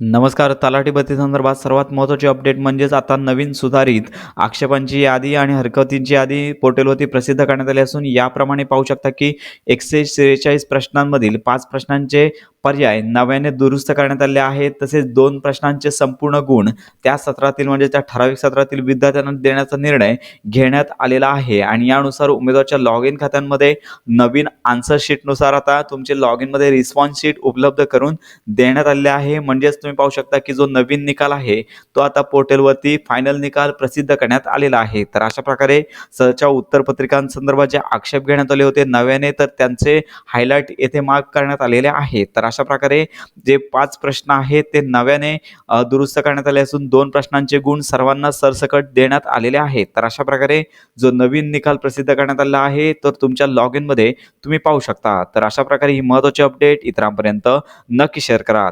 नमस्कार तलाठी भरती संदर्भात सर्वात महत्त्वाची अपडेट म्हणजेच आता नवीन सुधारित आक्षेपांची यादी आणि हरकतींची यादी पोर्टलवरती प्रसिद्ध करण्यात आली असून याप्रमाणे पाहू शकता की एकशे सेहेचाळीस प्रश्नांमधील पाच प्रश्नांचे पर्याय नव्याने दुरुस्त करण्यात आले आहेत. तसेच दोन प्रश्नांचे संपूर्ण गुण त्या सत्रातील म्हणजे त्या ठराविक सत्रातील विद्यार्थ्यांना देण्याचा निर्णय घेण्यात आलेला आहे. आणि यानुसार उमेदवारच्या लॉग इन खात्यांमध्ये नवीन आन्सर शीटनुसार आता तुमचे लॉग इनमध्ये रिस्पॉन्स शीट उपलब्ध करून देण्यात आलेले आहे. म्हणजेच तुम्ही पाहू शकता की जो नवीन निकाल आहे तो आता पोर्टलवरती फायनल निकाल प्रसिद्ध करण्यात आलेला आहे. तर अशा प्रकारे सरच्या उत्तरपत्रिकांसंदर्भात जे आक्षेप घेण्यात आले होते नव्याने तर त्यांचे हायलाईट येथे मार्क करण्यात आलेले आहे तर अशा प्रकारे जे पाच प्रश्न आहेत ते नव्याने दुरुस्त करण्यात आले असून दोन प्रश्नांचे गुण सर्वांना सरसकट देण्यात आलेले आहेत. तर अशा प्रकारे जो नवीन निकाल प्रसिद्ध करण्यात आलेला आहे तर तुमच्या लॉग इनमध्ये तुम्ही पाहू शकता. तर अशा प्रकारे ही महत्त्वाची अपडेट इतरांपर्यंत नक्की शेअर करा.